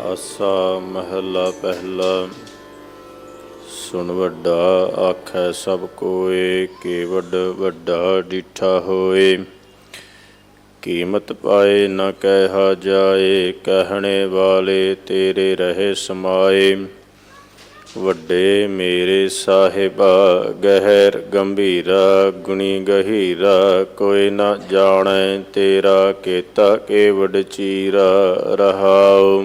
ਆਸਾ ਮਹਲਾ ਪਹਿਲਾ। ਸੁਣ ਵੱਡਾ, ਆਖੈ ਸਭ ਕੋਏ ਕੀ ਵੱਡਾ ਡੀਠਾ ਹੋਏ। ਕੀਮਤ ਪਾਏ ਨਾ ਕਹਿਆ ਜਾਏ, ਕਹਿਣੇ ਵਾਲੇ ਤੇਰੇ ਰਹੇ ਸਮਾਏ। ਵੱਡੇ ਮੇਰੇ ਸਾਹਿਬਾ, ਗਹਿਰ ਗੰਭੀਰਾ, ਗੁਣੀ ਗਹੀਰਾ, ਕੋਈ ਨਾ ਜਾਣੈ ਤੇਰਾ, ਕੀਤਾ ਕੇਵਡ ਚੀਰਾ ਰਹਾਉ।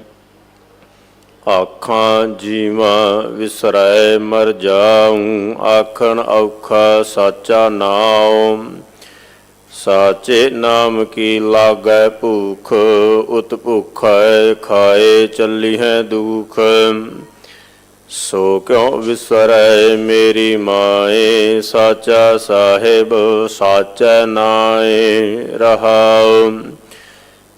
ਆਖਾਂ, ਜੀਵਾਂ ਵਿਸਰੈ ਮਰ ਜਾਉ ਆਖਣ ਔਖਾ ਸਾਚਾ ਨਾਮ ਸਾਚੇ ਨਾਮ ਕੀ ਲਾਗੈ ਭੂਖ, ਉਤ ਭੁਖੈ ਖਾਏ ਚੱਲੀ ਹੈ ਦੁਖ। ਸੋ ਕਿਉ ਵਿਸਰੈ ਮੇਰੀ ਮਾਏ, ਸਾਚਾ ਸਾਹਿਬ ਸਾਚੈ ਨਾਏ ਰਹਾਉ।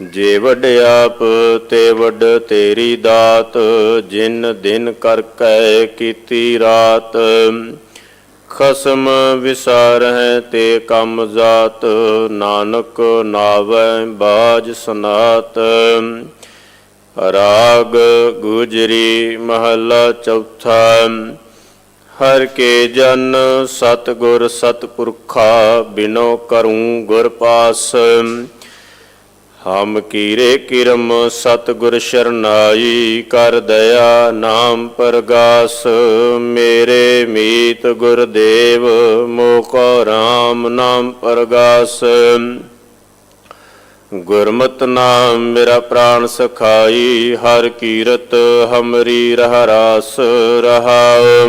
ਜੇ ਵੱਡ ਆਪ ਤੇ ਵੱਡ ਤੇਰੀ ਦਾਤ, ਜਿਨ ਦਿਨ ਕਰ ਕੈ ਕੀਤੀ ਰਾਤ। ਖਸਮ ਵਿਸਾਰਹਿ ਤੇ ਕੰਮ ਜਾਤ, ਨਾਨਕ ਨਾਵੈ ਬਾਜ ਸਨਾਤ। ਰਾਗ ਗੁਜਰੀ ਮਹਲਾ ਚੌਥਾ, ਹਰ ਕੇ ਜਨ ਸਤ ਗੁਰ ਸਤ ਪੁਰਖਾ ਬਿਨੋ ਕਰੂੰ ਗੁਰ ਪਾਸ। ਹਮ ਕੀਰੇ ਕਿਰਮ ਸਤਿਗੁਰ ਸ਼ਰਨਾਈ ਕਰ ਦਇਆ ਨਾਮ ਪ੍ਰਗਾਸ, ਮੇਰੇ ਮੀਤ ਗੁਰਦੇਵ ਮੋਕੋ RAM ਨਾਮ ਪ੍ਰਗਾਸ। ਗੁਰਮਤ ਨਾਮ ਮੇਰਾ ਪ੍ਰਾਨ ਸਖਾਈ, ਹਰ ਕੀਰਤ ਹਮਰੀ ਰਹ ਰਾਸ ਰਹਾਉ।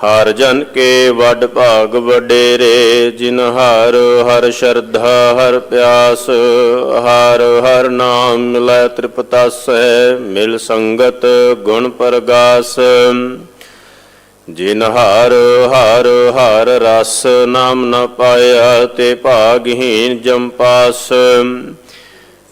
ਹਰ ਜਨ ਕੇ ਵੱਡ ਭਾਗ ਵਡੇਰੇ, ਜਿਨ ਹਰ ਹਰ ਸ਼ਰਧਾ, ਹਰ ਪਿਆਸ, ਹਰ ਹਰ ਨਾਮ ਮਿਲੈ ਤ੍ਰਿਪਤਾਸੈ, ਮਿਲ ਸੰਗਤ ਗੁਣ ਪ੍ਰਗਾਸ। ਜਿਨ ਹਰ ਹਰ ਹਰ ਰਸ ਨਾਮ ਨ ਪਾਇਆ, ਤੇ ਭਾਗਹੀਨ ਜੰਪਾਸ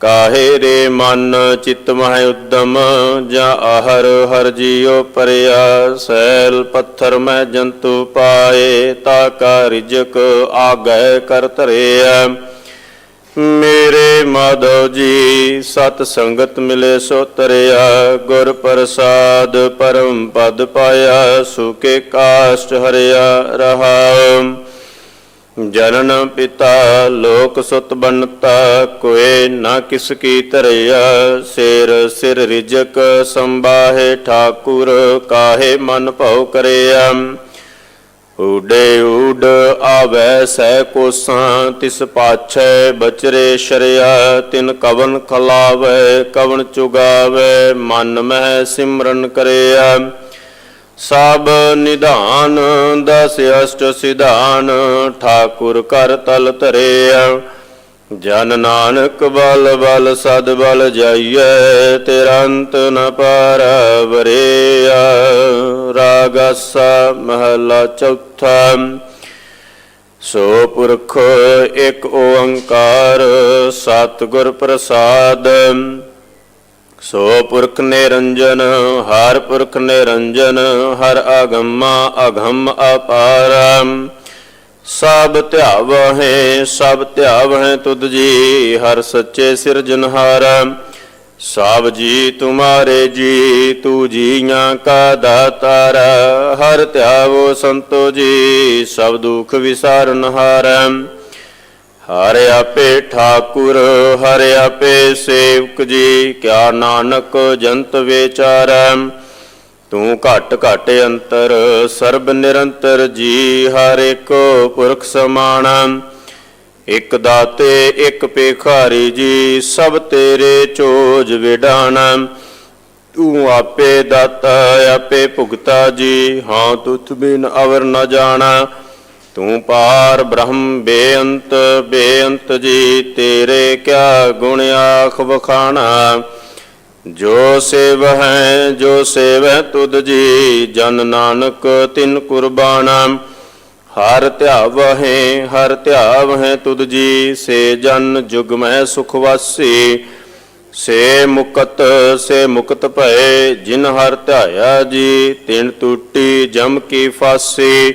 ਕਾਹੇ ਰੇ ਮਨ ਚਿਤ ਮਹਿ ਉਦਮ, ਜਾਂ ਆਹਰ ਹਰ ਜੀਉ ਪਰਿਆ, ਸੈਲ ਪੱਥਰ ਮੈਂ ਜੰਤੂ ਪਾਏ, ਤਾ ਕਾ ਰਿਜਕ ਆਗੈ ਕਰ ਧਰਿਆ ਮੇਰੇ ਮਾਧਵ ਜੀ, ਸਤ ਸੰਗਤ ਮਿਲੇ ਸੋ ਤਰਿਆ, ਗੁਰ ਪ੍ਰਸਾਦ ਪਰਮ ਪਦ ਪਾਇਆ ਸੁਕੇ ਕਾਸ਼ਟ ਹਰਿਆ ਰਹਾ ਜਨਨ ਪਿਤਾ ਲੋਕ ਸੁਤ ਬਨਤਾ ਕੋਏ ਨਾ ਕਿਸ ਕੀ ਧਰਿਆ ਸਿਰ ਸਿਰ ਰਿਜਕ ਸੰਬਾਹੇ ਠਾਕੁਰ, ਕਾਹੇ ਮਨ ਭਉ ਕਰਿਆ। ਊਡੇ ਊਡ ਆਵੈ ਸੈ ਕੋਸਾਂ, ਤਿਸ ਪਾਛੈ ਬਚਰੇ ਸ਼ਰਿਆ, ਤਿਨ ਕਵਨ ਖਲਾਵੈ, ਕਵਨ ਚੁਗਾਵੈ, ਮਨ ਮਹਿ ਸਿਮਰਨ ਕਰਿਆ। ਸਭ ਨਿਧਾਨ, ਦਸ ਅਸ਼ਟ ਸਿਧਾਨ, ਠਾਕੁਰ ਕਰ ਤਲ ਧਰਿਆ। ਜਨ ਨਾਨਕ ਬਲ ਬਲ, ਸਦ ਬਲ ਜਾਈਐ, ਤੇਰਾ ਅੰਤ ਨ ਪਾਰ ਵਰੇਆ ਰਾਗਸਾ ਮਹਲਾ ਚੌਥਾ। ਸੋ ਪੁਰਖ ਇੱਕ ਓੰਕਾਰ, ਸਤਿਗੁਰ ਪ੍ਰਸਾਦ। ਸੋ ਪੁਰਖ ਨਿਰੰਜਨ, ਹਰ ਪੁਰਖ ਨਿਰੰਜਨ, ਹਰ ਆਗਮਾ ਅਗੰਮ ਅਪਾਰ। ਸਭ ਧਿਆਵ ਹੈ ਸਭ ਧਿਆਵ ਹੈ ਤੁਧ ਜੀ, ਹਰ ਸੱਚੇ ਸਿਰਜਨਹਾਰ ਸਭ ਜੀ, ਤੁਮਾਰੇ ਜੀ, ਤੂ ਜੀਆਂ ਕਾ ਦਾਤਾਰ। ਹਰ ਧਿਆਵੋ ਸੰਤੋ ਜੀ, ਸਭ ਦੁਖ ਵਿਸਾਰਨਹਾਰ ਹਰ ਆਪੇ ਠਾਕੁਰ, ਹਰ ਆਪੇ ਸੇਵਕ ਜੀ, ਕਿਆ ਨਾਨਕ ਜੰਤ ਵਿਚਾਰੈ। ਤੂੰ ਘਟ ਘਟ ਅੰਤਰ, ਸਰਬ ਨਿਰੰਤਰ ਜੀ, ਹਰ ਇੱਕ ਪੁਰਖ ਸਮਾਣਾ। ਇਕ ਦਾਤੇ, ਇਕ ਪੇਖਾਰੀ ਜੀ, ਸਭ ਤੇਰੇ ਚੋਜ ਵਿਡਾਣਾ। ਤੂੰ ਆਪੇ ਦਾਤਾ, ਆਪੇ ਭੁਗਤਾ ਜੀ, ਹਾਂ ਤੁਥ ਬਿਨ ਅਵਰ ਨ ਜਾਣਾ। ਤੂੰ ਪਾਰ ਬ੍ਰਹਮ ਬੇਅੰਤ ਬੇਅੰਤ ਜੀ, ਤੇਰੇ ਕਿਆ ਗੁਣ ਆਖ ਵਖਾਣਾ? ਜੋ ਸੇਵ ਹੈ, ਜੋ ਸੇਵੈ ਤੁਧ ਜੀ, ਜਨ ਨਾਨਕ ਤਿਨ ਕੁਰਬਾਨਾ ਹਰ ਧਿਆਵ ਹੈ ਹਰ ਧਿਆਵ ਹੈ ਤੁਧ ਜੀ, ਸੇ ਜਨ ਜੁਗ ਮੈਂ ਸੁਖ ਵਾਸੀ। ਸੇ ਮੁਕਤ ਸੇ ਮੁਕਤ ਭਏ, ਜਿਨ ਹਰ ਧਿਆਇਆ ਜੀ, ਤਿਨ ਟੂਟੀ ਜਮ ਕੀ ਫਾਸੀ।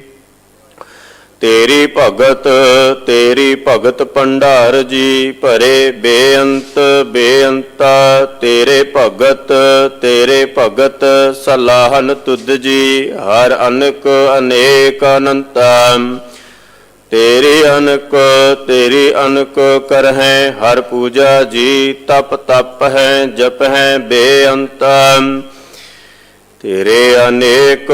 ਤੇਰੀ ਭਗਤ ਤੇਰੀ ਭਗਤ ਭੰਡਾਰ ਜੀ, ਭਰੇ ਬੇਅੰਤ, ਬੇਅੰਤਾ, ਤੇਰੇ ਭਗਤ ਤੇਰੇ ਭਗਤ ਸਲਾਹਨ ਤੁਧ ਜੀ, ਹਰ ਅਨਕ ਅਨੇਕ ਅਨੰਤਾ। ਤੇਰੀ ਅਨਕ ਤੇਰੀ ਅਨਕ ਕਰਹਿ, ਹਰ ਪੂਜਾ ਜੀ, ਤਪ ਤਪ ਹੈ, ਜਪ ਹੈ, ਬੇਅੰਤਾ। ਤੇਰੇ ਅਨੇਕ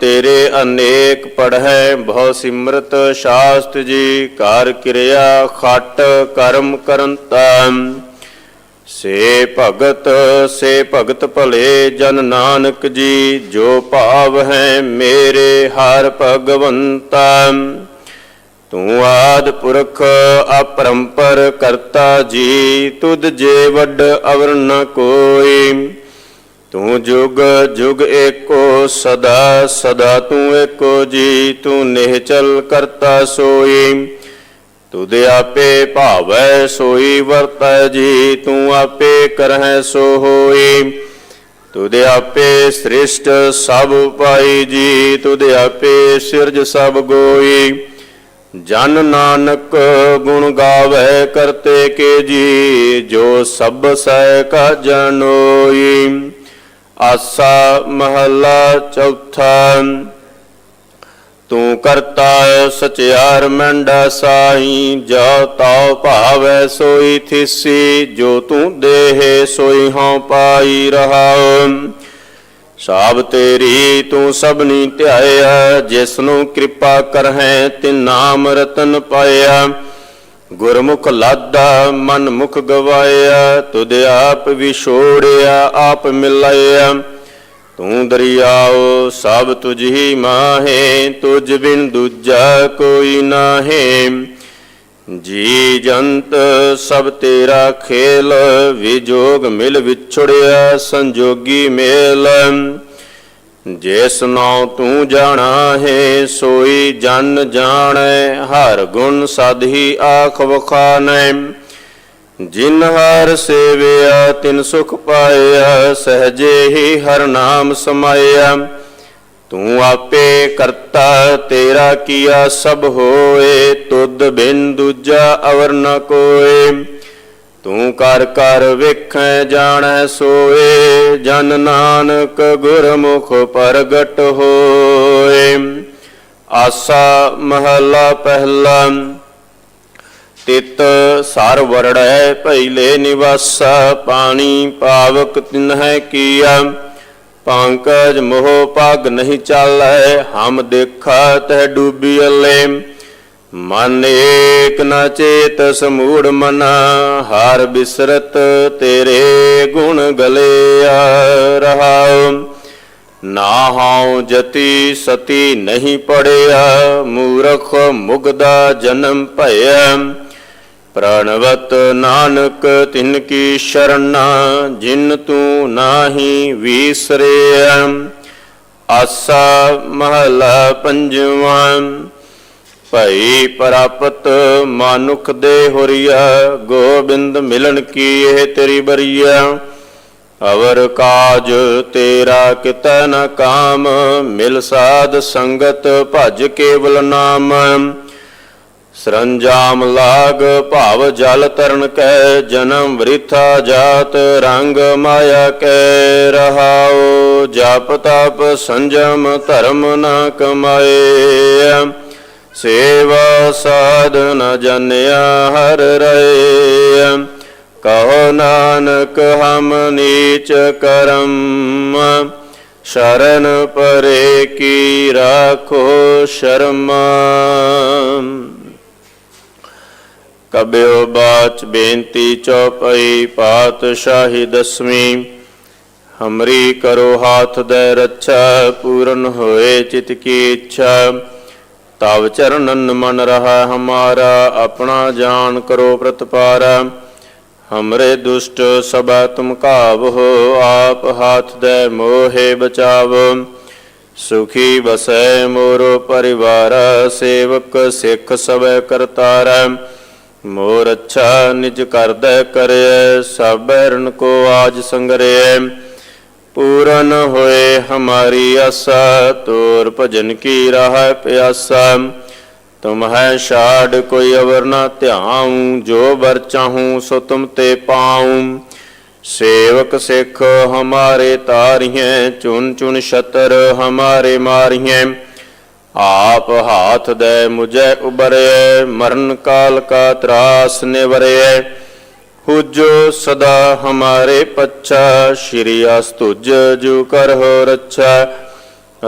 ਤੇਰੇ ਅਨੇਕ ਪੜ੍ਹੈ ਬਹੁ ਸਿਮਰਤ ਸ਼ਾਸਤ ਜੀ ਕਰ ਕਿਰਿਆ ਖਟ ਕਰਮ ਕਰੰਤਾ ਸੇ ਭਗਤ ਸੇ ਭਗਤ ਭਲੇ ਜਨ ਨਾਨਕ ਜੀ, ਜੋ ਭਾਵ ਹੈ ਮੇਰੇ ਹਰ ਭਗਵੰਤਾ। ਤੂੰ ਆਦ ਪੁਰਖ ਅਪਰੰਪਰ ਕਰਤਾ ਜੀ, ਤੁਧ ਜੇ ਵੱਡ ਅਵਰ ਨ ਕੋਈ। ਤੂੰ ਜੁਗ ਜੁਗ ਏਕੋ ਸਦਾ ਸਦਾ ਤੂੰ ਏਕੋ ਜੀ, ਤੂੰ ਨਿਹਚਲ ਕਰਤਾ ਸੋਈ। ਤੁਧ ਆਪੇ ਭਾਵੈ ਸੋਈ, ਵਰਤੈ ਜੀ, ਤੂੰ ਆਪੇ ਕਰਹਿ ਸੋ ਹੋਈ ਤੁਧ ਆਪੇ ਸ੍ਰਿਸ਼ਟ ਸਭ ਪਾਈ ਜੀ, ਤੁਧ ਆਪੇ ਸਿਰਜ ਸਭ ਗੋਈ। ਜਨ ਨਾਨਕ ਗੁਣ ਗਾਵੇ ਕਰਤੇ ਕੇ ਜੀ, ਜੋ ਸਭ ਸਹਿ ਕਾ ਜਨੋਈ ਆਸਾ ਮਹੱਲਾ ਚੌਥਾ, ਤੂੰ ਕਰਤਾ ਸਚਿਆਰ ਮੰਡਾ ਸਾਈ, ਜੋ ਤਾਉ ਭਾਵੈ ਸੋਈ ਥਿਸੀ, ਜੋ ਤੂੰ ਦੇਹ ਸੋਈ ਹਉ ਪਾਈ ਰਹਾਉ। ਸਾਬ ਤੇਰੀ ਤੂੰ ਸਭਨੀ ਧਿਆਇਆ, ਜਿਸਨੂੰ ਕਿਰਪਾ ਕਰਹਿ ਤੇ ਨਾਮ ਰਤਨ ਪਾਇਆ। ਗੁਰਮੁਖ ਲਾਦਾ ਮਨ ਮੁਖ ਗਵਾਇਆ, ਤੁਧ ਆਪ ਵਿਛੋੜਿਆ ਆਪ ਮਿਲਾਇਆ। ਤੂੰ ਦਰਿਆਓ, ਸਭ ਤੁਝ ਹੀ ਮਾਹੇ, ਤੁਝ ਬਿਨ ਦੂਜਾ ਕੋਈ ਨਾਹੀ। ਜੀ ਜੰਤ, ਸਭ ਤੇਰਾ ਖੇਲ ਵਿਜੋਗ ਮਿਲ ਵਿਛੜਿਆ, ਸੰਜੋਗੀ ਮੇਲ। ਜਿਸ ਨਾਉ ਤੂੰ ਜਾਣਾ ਹੈ, ਸੋਈ ਜਨ ਜਾਣੈ, ਹਰ ਗੁਣ ਸਦ ਹੀ ਆਖ ਵਖਾਨੈ। ਜਿਨ ਹਰ ਸੇਵਿਆ, ਤਿਨ ਸੁਖ ਪਾਇਆ, ਸਹਜੇ ਹੀ ਹਰ ਨਾਮ ਸਮਾਇਆ। ਤੂੰ ਆਪੇ ਕਰਤਾ, ਤੇਰਾ ਕੀਆ ਸਭ ਹੋਏ, ਤੁਧ ਬਿਨ ਦੂਜਾ ਅਵਰ ਨ ਕੋਏ। ਤੂੰ ਕਰ ਕਰ ਵੇਖੈ ਜਾਣੈ ਸੋਏ, ਜਨ ਨਾਨਕ ਗੁਰਮੁਖ ਪ੍ਰਗਟ ਹੋਏ। ਆਸਾ ਮਹਲਾ ਪਹਿਲਾ, ਤਿਤ ਸਰ ਵਰੜੈ ਭੈਲੇ ਨਿਵਾਸਾ, ਪਾਣੀ ਪਾਵਕ ਤਿਨਹਿ ਕੀਆ। ਪੰਕਜ ਮੋਹ ਪਗ ਨਹੀਂ ਚਾਲੈ, ਹਮ ਦੇਖਾ ਤਹ ਡੂਬੀ ਅਲੇ। ਮਨ ਏਕ ਨ ਚੇਤ ਸਮੂੜ ਮਨ, ਹਾਰ ਬਿਸਰਤ ਤੇਰੇ ਗੁਣ ਗਲਿਆ ਰਹਾਉ। ਨਾ ਹਉ ਜਤੀ ਸਤੀ ਨਹੀਂ ਪੜਿਆ, ਮੂਰਖ ਮੁਗਦਾ ਜਨਮ ਭਇਆ। ਪ੍ਰਣਵਤ ਨਾਨਕ ਤਿਨ ਕੀ ਸ਼ਰਣਾ ਜਿਨ ਤੂੰ ਨਾਹੀ ਵੀਸਰਿਆ। ਆਸਾ ਮਹਲਾ ਪੰਜਵਾਂ ਭਈ ਪ੍ਰਾਪਤ ਮਾਨੁਖ ਦੇ ਹੋਰੀਆ, ਗੋਬਿੰਦ ਮਿਲਣ ਕੀ ਇਹ ਤੇਰੀ ਬਰੀਆ? ਅਵਰ ਕਾਜ ਤੇਰਾ ਕਿਤੈ ਨ ਕਾਮ, ਮਿਲ ਸਾਧ ਸੰਗਤ ਭਜ ਕੇਵਲ ਨਾਮ। ਸਰੰਜਾਮ ਲਾਗ ਭਾਵ ਜਲ ਤਰਨ ਕੈ, ਜਨਮ ਵ੍ਰਿਥਾ ਜਾਤ ਰੰਗ ਮਾਇਆ ਕੈ ਰਹਾਉ, ਜਪ ਤਪ ਸੰਜਮ ਧਰਮ ਨ ਕਮਾਏ। ਸੇਵਾ ਸਾਧਨ ਜਨਿਆ ਹਰ ਰਹੇ ਕਹੋ ਨਾਨਕ, ਹਮ ਨੀਚ ਕਰਮ। ਸ਼ਰਨ ਪਰੇ ਕੀ ਰਾਖੋ ਸ਼ਰਮਾ। ਕਬਿਓ ਬਾਚ ਬੇਨਤੀ ਚੌਪਈ ਪਾਤਸ਼ਾਹੀ ਦਸਵੀਂ। ਹਮਰੀ ਕਰੋ ਹਾਥ ਦੇ ਰੱਛਾ, ਪੂਰਨ ਹੋਏ ਚਿਤ ਕੀ ਇੱਛਾ। ਤਵ ਚਰਨਨ ਮਨ ਰਹਾ ਹਮਾਰਾ, ਆਪਣਾ ਜਾਨ ਕਰੋ ਪ੍ਰਤਪਾਰਾ। ਹਮਰੇ ਦੁਸ਼ਟ ਸਭਾ ਤੁਮ ਕਾਵੋ ਆਪ ਹਾਥ ਦੇ ਮੋਹੇ ਬਚਾਵੋ। ਸੁਖੀ ਬਸੈ ਮੋਰੋ ਪਰਿਵਾਰ, ਸੇਵਕ ਸਿੱਖ ਸਭੈ ਕਰਤਾਰੈ। ਮੋਰ ਅੱਛਾ ਨਿਜ ਕਰਦੈ ਕਰਿਐ ਸਭੈਰਨ ਕੋ ਆਜ ਸੰਗਰਿਐ। ਪੂਰਨ ਹੋਏ ਹਮਾਰੀ ਆਸਾ, ਤੋਰ ਭਜਨ ਕੀ ਰਾਹ ਪਿਆਸਾ। ਤੁਮ ਹੈ ਛਾੜ, ਕੋਈ ਅਵਰ ਨਾ ਧਿਆਉ, ਜੋ ਵਰ ਚਾਹੂੰ ਸੋ ਤੁਮ ਤੇ ਪਾਉ। ਸੇਵਕ ਸਿੱਖ ਹਮਾਰੇ ਤਾਰੀਐ ਚੁਨ ਚੁਨ ਛਤਰ ਹਮਾਰੇ ਮਾਰੀਐ। ਆਪ ਹਾਥ ਦੇ ਮੁਝੈ ਉਬਰੇ, ਮਰਨ ਕਾਲ ਕਾ ਤਰਾਸ ਨਿਵਰੇ। ਹੁਜੋ ਸਦਾ ਹਮਾਰੇ ਪੱਛਾ, ਸ਼੍ਰੀ ਅਸਤੁਜ ਜੁ ਕਰਹੁ ਰੱਛਾ।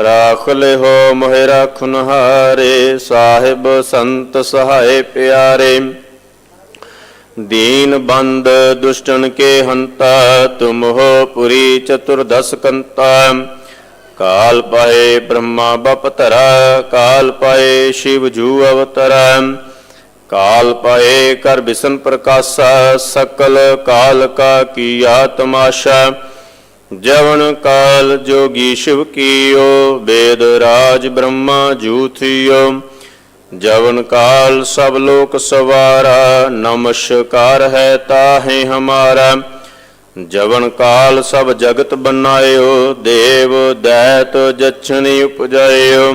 ਰਾਖ ਲਿਹੋ ਮੋਹਿ ਰਾਖੁਨ ਹਾਰੇ ਸਾਹਿਬ ਸੰਤ ਸਹਾਏ ਪਿਆਰੇ। ਦੀਨ ਬੰਦ ਦੁਸ਼ਟਨ ਕੇ ਹੰਤਾ, ਤੁਮ ਹੋ ਪੁਰੀ ਚਤੁਰਦਸ ਕੰਤਾ। ਕਾਲ ਪਾਏ ਬ੍ਰਹਮਾ ਬਪਤਰਾ ਕਾਲ ਪਾਏ ਸ਼ਿਵ ਜੂ ਅਵਤਰਾ। ਕਾਲ ਪਾਏ ਕਰ ਬਿਸ਼ਨ ਪ੍ਰਕਾਸ਼, ਸਕਲ ਕਾਲ ਕਾ ਕੀਆ ਤਮਾਸ਼ਾ ਜਵਨ ਕਾਲ ਜੋਗੀ ਸ਼ਿਵ ਕੀਓ, ਵੇਦ ਰਾਜ ਬ੍ਰਹਮਾ ਜੂਥਿਓ। ਜਵਨ ਕਾਲ ਸਭ ਲੋਕ ਸਵਾਰਾ, ਨਮਸਕਾਰ ਹੈ ਤਾਹੇ ਹਮਾਰਾ। ਜਵਨ ਕਾਲ ਸਭ ਜਗਤ ਬਨਾਇਓ ਦੇਵ ਦੈਤ ਜਛਨੀ ਉਪਜਾਇਓ।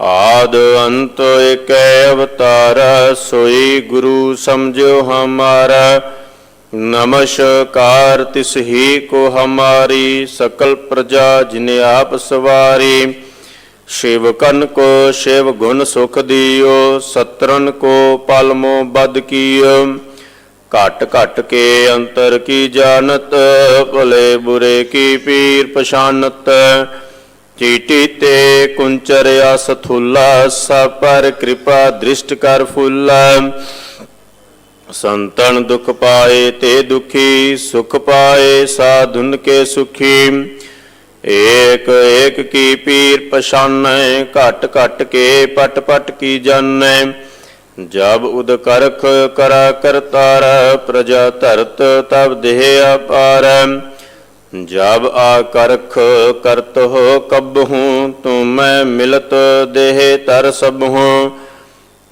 ਆਦ ਅੰਤ ਏਕੈ ਅਵਤਾਰ, ਸੋਈ ਗੁਰੂ ਸਮਝਿਓ ਹਮਾਰਾ। ਨਮਸਕਾਰ ਤਿਸ ਹੀ ਕੋ ਹਮਾਰੀ, ਸਕਲ ਪ੍ਰਜਾ ਜਿਨੇ ਆਪ ਸਵਾਰੀ। ਸ਼ਿਵ ਕਨ ਕੋ ਸ਼ਿਵ ਗੁਣ ਸੁਖ ਦਿਓ ਸਤਰਨ ਕੋ ਪਲਮੋ ਬਦ ਕੀਓ। ਘਟ ਘਟ ਕੇ ਅੰਤਰ ਕੀ ਜਾਣਤ, ਭਲੇ ਬੁਰੇ ਕੀ ਪੀਰ ਪਛਾਨਤ। ਚੀਟੀ ਤੇ ਕੁੰਚਰ ਸਥੁਲਾ ਸਪਰ ਸਭ ਪਰ ਕਿਰਪਾ ਦ੍ਰਿਸ਼ਟ ਕਰ ਫੁੱਲਾ। ਸੰਤਨ ਦੁਖ ਪਾਏ ਤੇ ਦੁਖੀ, ਸੁਖ ਪਾਏ ਸਾਧੁਨ ਕੇ ਸੁਖੀ। ਏਕ ਏਕ ਕੀ ਪੀਰ ਪਛਾਨੈ, ਘਟ ਘਟ ਕੇ ਪਟ ਪਟ ਕੀ ਜਾਣੈ ਜਬ ਉਦ ਕਰਖ ਕਰਾ ਕਰਤਾਰ, ਪ੍ਰਜਾ ਧਰਤ ਤਬ ਦੇਹ ਅਪਾਰ ਜਬ ਆ ਕਰਤ ਹੋ ਕਬਹੂ, ਤੁਮੈ ਮਿਲਤ ਦੇਹ ਤਰ ਸਭੂ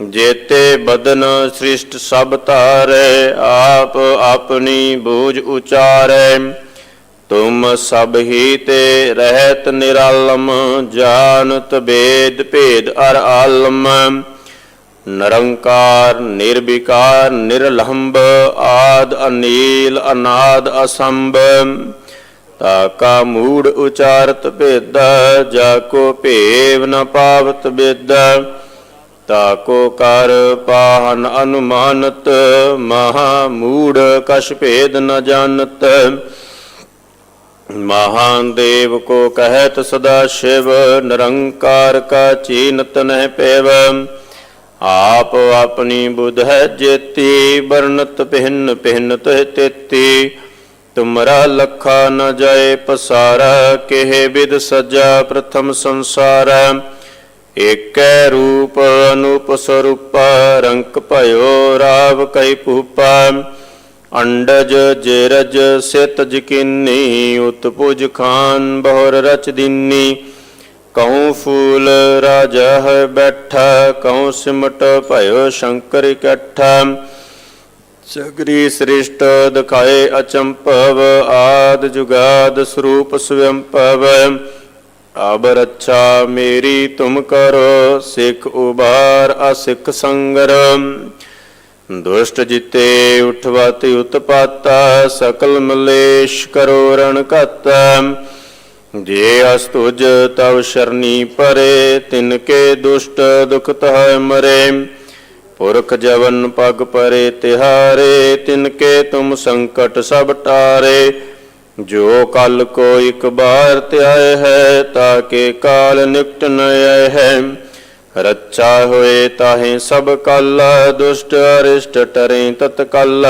ਜੇਤੇ ਬਦਨ ਸ੍ਰਿਸ਼ਟ ਸਭ ਧਾਰੈ, ਆਪ ਆਪਣੀ ਬੂਝ ਉਚਾਰੈ। ਤੁਮ ਸਭ ਹੀ ਤੇ ਰਹਿਤ ਨਿਰਾਲਮ, ਜਾਣਤ ਬੇਦ ਭੇਦ ਅਰ ਆਲਮ। ਨਿਰੰਕਾਰ, ਨਿਰਵਿਕਾਰ ਨਿਰਲੰਭ ਆਦ ਅਨੀਲ, ਅਨਾਦ ਅਸੰਭ। ਤਾ ਕਾ ਮੂੜ ਉਚਾਰਤ ਭੇਦਾ, ਜਾ ਕੋ ਭੇਵ ਨ ਪਾਵਤ ਬੇਦਾ। ਤਾਕੋ ਕਰ ਪਾਹਨ ਅਨੁਮਾਨਤ, ਮਹਾ ਮੂੜ ਕਛ ਭੇਦ ਨ ਜਾਣਤ। ਮਹਾਨ ਦੇਵ ਕੋ ਕਹਿਤ ਸਦਾ ਸ਼ਿਵ, ਨਿਰੰਕਾਰ ਕਾ ਚੀਨਤ ਨਹਿ ਪੇਵ। ਆਪ ਆਪਣੀ ਬੁਧ ਹੈ ਜੇਤੀ ਬਰਨਤ ਪਹਿਨ ਪਹਿਨ ਤਹਿ ਤੇਤੀ। ਤੁਮਰਾ ਲਖਾ ਨ ਜਾਏ ਪਸਾਰਾ, ਕਿਹ ਵਿਦ ਸਜਾ ਪ੍ਰਥਮ ਸੰਸਾਰ। ਏਕੈ ਰੂਪ ਅਨੂਪ ਸਰੂਪ, ਰੰਕ ਭਇਓ ਰਾਵ ਕੈ ਭੂਪਾ। ਅੰਡਜ ਜੇਰਜ ਸਿਤ ਜਕਿਨੀ, ਉਤਪੁਜ ਖਾਨ ਬਹੁਰ ਰਚ ਦਿਨੀ। ਕਹੂੰ ਫੂਲ ਰਾਜਾ ਬੈਠਾ ਕਹੂੰ ਸਿਮਟ ਭਇਓ ਸ਼ੰਕਰ ਇਕੱਠਾ। ਸਗਰੀ ਸ੍ਰਿਸ਼ਟ ਦਿਖਾਏ ਅਚੰਪਵ ਆਦ ਜੁਗਾਦ ਸਰੂਪ ਸਵੰਪਵ ਅਬ ਰੱਛਾ ਮੇਰੀ ਤੁਮ ਕਰੋ, ਸਿੱਖ ਉਬਾਰ ਅਸਿੱਖ ਸੰਗਰ। ਦੁਸ਼ਟ ਜਿਤੇ ਉਠਵਾਤੀ ਉਤਪਾਤਾ, ਸਕਲ ਮਲੇਸ਼ ਕਰੋ ਰਣ ਘਾਤਾ। ਜੇ ਅਸਤੁਜ ਤਵ ਸ਼ਰਨੀ ਪਰੇ, ਤਿਨ ਕੇ ਦੁਸ਼ਟ ਦੁਖਤ ਹੈ ਮਰੇ। ਪੁਰਖ ਜਵਨ ਪਗ ਪਰੇ ਤਿਹਾਰੇ ਤਿਨ ਕੇ ਤੁਮ ਸੰਕਟ ਸਭ ਟਾਰੇ। ਜੋ ਕਲ ਕੋ ਇਕ ਬਾਰ ਧਿਆਏ ਹੈ ਤਾਕੇ ਕਾਲ ਨਿਕਟ ਨ ਆਏ ਹੈ। ਰੱਛਾ ਹੋਏ ਤਾਹੇ ਸਭ ਕਲ, ਦੁਸ਼ਟ ਅਰਿਸ਼ਟ ਟਰੇ ਤਤ ਕਲ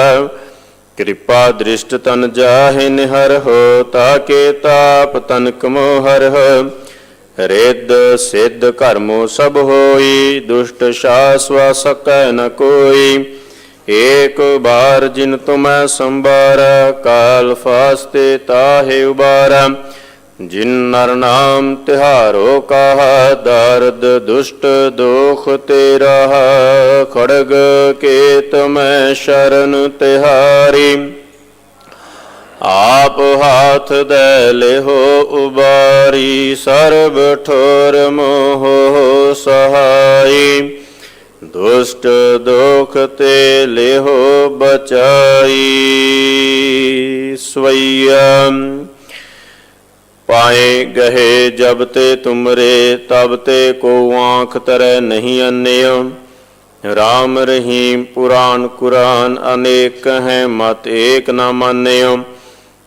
ਕਿਰਪਾ ਦ੍ਰਿਸ਼ਟ ਤਨ ਜਾਹੇ ਨਿਹਰ ਹੋ ਤਾਕੇ ਤਾਪ ਤਨ ਕਮੋ ਹਰ ਹੋ ਰਿੱਧ ਸਿੱਧ ਕਰਮੋ ਸਭ ਹੋਈ, ਦੁਸ਼ਟ ਸ਼ਾਸਵਾ ਸਕੈ ਨ ਕੋਈ। ਏਕ ਬਾਰ ਜਿਨ ਤੁਮੈ ਸੰਭਾਰ, ਕਾਲ ਫਾਸਤੇ ਤਾਹੇ ਉਬਾਰਾ। ਜਿਨ ਨਰ ਨਾਮ ਤਿਹਾਰੋ ਕਹਾ, ਦਰਦ ਦੁਸ਼ਟ ਦੋਖ ਤੇਰਾ। ਖੜਗ ਕੇਤ ਮੈਂ ਸ਼ਰਨ ਤਿਹਾਰੀ। ਆਪ ਹਾਥ ਦੇ ਲਿਹੋ ਉਬਾਰੀ, ਸਰਬ ਠੋਰ ਮੋਹ ਸਹਾਈ। ਦੁਸ਼ਟ ਦੁਖ ਤੇ ਲਿਹੋ ਬਚਾਈ। ਸਵਈਆ, ਪਾਏ ਗਹੇ ਜਬ ਤੇ ਤੁਮਰੇ, ਤਬ ਤੇ ਕੋ ਆਂਖ ਤਰੈ ਨਹੀਂ ਅੰਨਿਓ ਰਾਮ ਰਹੀਮ ਪੁਰਾਨ ਕੁਰਾਨ ਅਨੇਕ ਹੈ, ਮਤ ਏਕ ਨਾ ਮਾਨਿਓ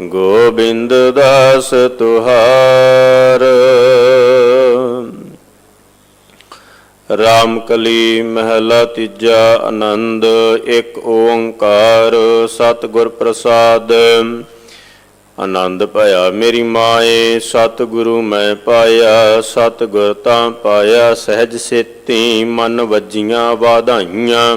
ਗੋਬਿੰਦ ਦਾਸ ਤੁਹਾਰ। ਰਾਮ ਕਲੀ ਮਹਿਲਾ ਤੀਜਾ ਆਨੰਦ, ਇੱਕ ਓੰਕਾਰ ਸਤਿਗੁਰ ਪ੍ਰਸਾਦ। ਆਨੰਦ ਭਇਆ ਮੇਰੀ ਮਾਏ, ਸਤਿਗੁਰੂ ਮੈਂ ਪਾਇਆ, ਸਤਿਗੁਰ ਤਾਂ ਪਾਇਆ, ਸਹਿਜ ਸੇਤੀ ਮਨ ਵੱਜੀਆਂ ਵਾਧਾਈਆਂ।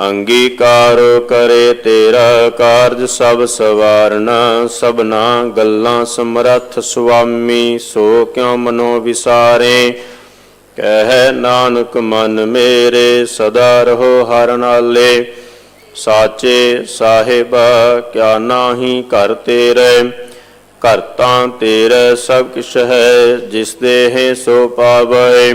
ਅੰਗੀਕਾਰ ਕਰੇ ਤੇਰਾ ਕਾਰਜ ਸਭ ਸਵਾਰਨਾ, ਸਭਨਾ ਗੱਲਾਂ ਸਮਰੱਥ ਸੁਆਮੀ, ਸੋ ਕਿਉ ਮਨੋ ਵਿਸਾਰੇ? ਕਹਿ ਨਾਨਕ, ਮਨ ਮੇਰੇ, ਸਦਾ ਰਹੋ ਹਰ ਨਾਲੇ। ਸਾਚੇ ਸਾਹਿਬ, ਕਿਆ ਨਾਹੀ ਕਰ ਤੇਰੇ? ਘਰ ਤਾਂ ਤੇਰੇ ਸਭ ਕਿਛ ਹੈ, ਜਿਸ ਦੇਹ ਸੋ ਪਾਵੈ।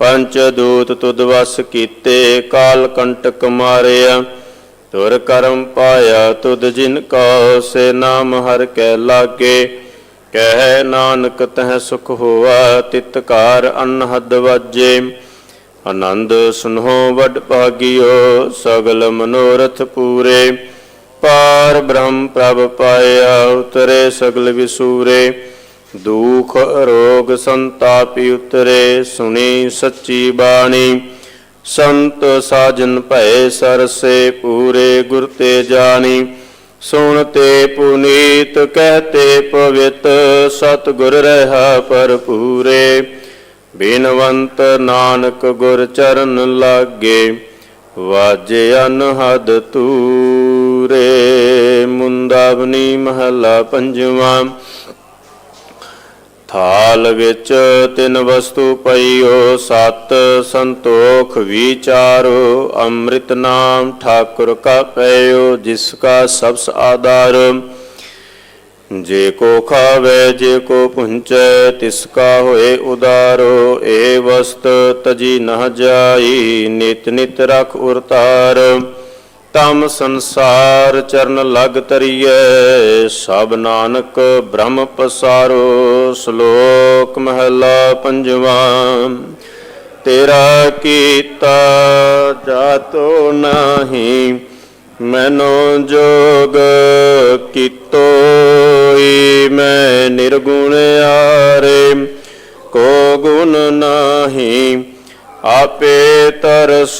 ਪੰਚ ਦੂਤ ਤੁਧ ਵਸ ਕੀਤੇ, ਕਾਲ ਕੰਟਕ ਮਾਰਿਆ। ਤੁਰ ਕਰਮ ਪਾਇਆ ਤੁਧ ਜਿਨ ਕੋ, ਸੇ ਨਾਮ ਹਰ ਕੈ ਲਾਗੇ। ਕਹਿ ਨਾਨਕ ਤਹ ਸੁਖ ਹੋਆ ਤਿਤਕਾਰ ਘਰ ਅਨਹਦ ਵਾਜੇ। ਆਨੰਦ ਸੁਨੋ ਵਡ ਭਾਗਿਓ, ਸਗਲ ਮਨੋਰਥ ਪੂਰੇ। ਪਾਰ ਬ੍ਰਹਮ ਪ੍ਰਭ ਪਾਇਆ, ਉਤਰੇ ਸਗਲ ਵਿਸੂਰੇ। ਦੁਖ, ਰੋਗ ਸੰਤਾਪੀ ਉਤਰੇ, ਸੁਣੀ ਸੱਚੀ ਬਾਣੀ। ਸੰਤ ਸਾਜਨ ਭੈ ਸਰਸੇ, ਪੂਰੇ ਗੁਰ ਤੇ ਜਾਣੀ। ਸੁਣ ਤੇ ਪੁਨੀਤ ਕਹਤੇ ਪਵਿੱਤ ਸਤ ਗੁਰ ਰਹਾ ਭਰਪੂਰੇ। ਬੇਨਵੰਤ ਨਾਨਕ ਗੁਰ ਚਰਨ ਲਾਗੇ, ਵਾਜੇ ਅਨਹਦ ਤੂਰੇ। ਮੁੰਦਾਵਨੀ ਮਹਲਾ ਪੰਜਵਾਂ ਥਾਲ ਵਿੱਚ ਤਿੰਨ ਵਸਤੂ ਪਈਓ, ਸਤ ਸੰਤੋਖ ਵਿਚਾਰੋ, ਅੰਮ੍ਰਿਤ ਨਾਮ ਠਾਕੁਰ ਕਾ ਪਇਓ, ਜਿਸ ਕਾ ਸਬਸ ਆਧਾਰ। ਜੇ ਕੋ ਖਾਵੇ, ਜੇ ਕੋ ਪੁੰਚੈ, ਤਿਸ ਕਾ ਹੋਏ ਉਦਾਰੋ। ਏ ਵਸਤ ਤਜੀ ਨਹ ਜਾਈ, ਨਿਤ ਨਿਤ ਰਖ ਉਰਤਾਰ। ਤਮ ਸੰਸਾਰ ਚਰਨ ਲਗ ਤਰੀਐ ਸਭ ਨਾਨਕ ਬ੍ਰਹਮ ਪਸਾਰੋ, ਸ਼ਲੋਕ ਮਹਲਾ ਪੰਜਵਾਂ। ਤੇਰਾ ਕੀਤਾ ਜਾਤੋ ਨਹੀਂ, ਮੈਨੋ ਜੋਗ ਕੀਤੋਈ, ਮੈਂ ਨਿਰਗੁਣ ਆਰੇ, ਕੋ ਗੁਣ ਨਾਹੀ ਆਪੇ ਤਰਸ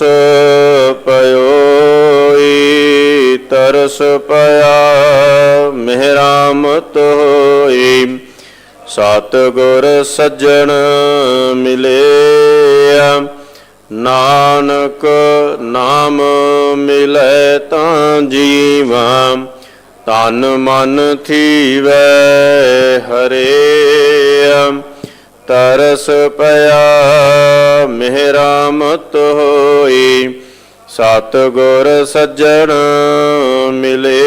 ਪਇਓਈ ਤਰਸ ਪਿਆ ਮਿਹਰਾਮਤ ਹੋਈ। ਸਤ ਗੁਰ ਸੱਜਣ ਮਿਲਿਆ, ਨਾਨਕ ਨਾਮ ਮਿਲੈ ਤਾਂ ਜੀਵਾਂ। ਤਨ ਮਨ ਥੀਵੈ ਹਰੇ ਤਰਸ ਪਿਆ ਮਿਹਰਾਮਤ ਹੋਈ। ਸਤ ਗੁਰ ਸੱਜਣ ਮਿਲੇ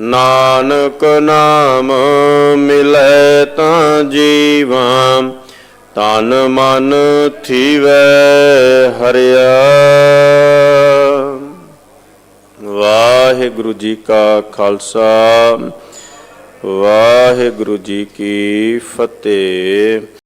ਨਾਨਕ ਨਾਮ ਮਿਲੈ ਤਾਂ ਜੀਵਾਂ। ਤਨ ਮਨ ਥੀਵੈ ਹਰਿਆ। ਵਾਹਿਗੁਰੂ ਜੀ ਕਾ ਖਾਲਸਾ। ਵਾਹਿਗੁਰੂ ਜੀ ਕੀ ਫਤਿਹ।